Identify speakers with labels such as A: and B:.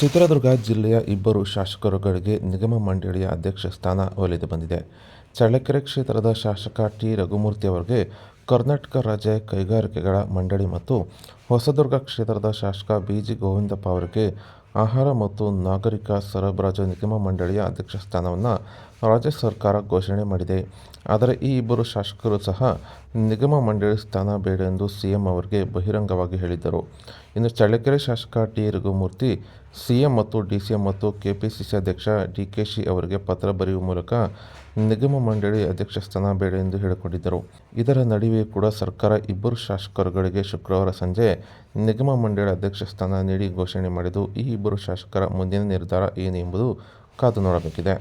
A: ಚಿತ್ರದುರ್ಗ ಜಿಲ್ಲೆಯ ಇಬ್ಬರು ಶಾಸಕರುಗಳಿಗೆ ನಿಗಮ ಮಂಡಳಿಯ ಅಧ್ಯಕ್ಷ ಸ್ಥಾನ ಒಲಿದು ಬಂದಿದೆ. ಚಳ್ಳಕೆರೆ ಕ್ಷೇತ್ರದ ಶಾಸಕ ಟಿ. ರಘುಮೂರ್ತಿ ಅವರಿಗೆ ಕರ್ನಾಟಕ ರಾಜ್ಯ ಕೈಗಾರಿಕೆಗಳ ಮಂಡಳಿ ಮತ್ತು ಹೊಸದುರ್ಗ ಕ್ಷೇತ್ರದ ಶಾಸಕ ಬಿ. ಜಿ. ಗೋವಿಂದಪ್ಪ ಅವರಿಗೆ ಆಹಾರ ಮತ್ತು ನಾಗರಿಕ ಸರಬರಾಜು ನಿಗಮ ಮಂಡಳಿಯ ಅಧ್ಯಕ್ಷ ಸ್ಥಾನವನ್ನು ರಾಜ್ಯ ಸರ್ಕಾರ ಘೋಷಣೆ ಮಾಡಿದೆ. ಆದರೆ ಈ ಇಬ್ಬರು ಶಾಸಕರು ಸಹ ನಿಗಮ ಮಂಡಳಿ ಸ್ಥಾನ ಬೇಡ ಎಂದು ಸಿಎಂ ಅವರಿಗೆ ಬಹಿರಂಗವಾಗಿ ಹೇಳಿದ್ದರು. ಇನ್ನು ಚಳ್ಳಕೆರೆ ಶಾಸಕ ಟಿ. ರಘುಮೂರ್ತಿ, ಸಿಎಂ ಮತ್ತು ಡಿಸಿಎಂ ಮತ್ತು ಕೆಪಿಸಿಸಿ ಅಧ್ಯಕ್ಷ ಡಿಕೆಶಿ ಅವರಿಗೆ ಪತ್ರ ಬರೆಯುವ ಮೂಲಕ ನಿಗಮ ಮಂಡಳಿ ಅಧ್ಯಕ್ಷ ಸ್ಥಾನ ಬೇಡ ಎಂದು ಹೇಳಿಕೊಂಡಿದ್ದರು. ಇದರ ನಡುವೆಯೂ ಕೂಡ ಸರ್ಕಾರ ಇಬ್ಬರು ಶಾಸಕರುಗಳಿಗೆ ಶುಕ್ರವಾರ ಸಂಜೆ ನಿಗಮ ಮಂಡಳಿ ಅಧ್ಯಕ್ಷ ಸ್ಥಾನ ನೀಡಿ ಘೋಷಣೆ ಮಾಡಿದ್ದು, ಈ ಇಬ್ಬರು ಶಾಸಕರ ಮುಂದಿನ ನಿರ್ಧಾರ ಏನು ಎಂಬುದು ಕಾದು ನೋಡಬೇಕಿದೆ.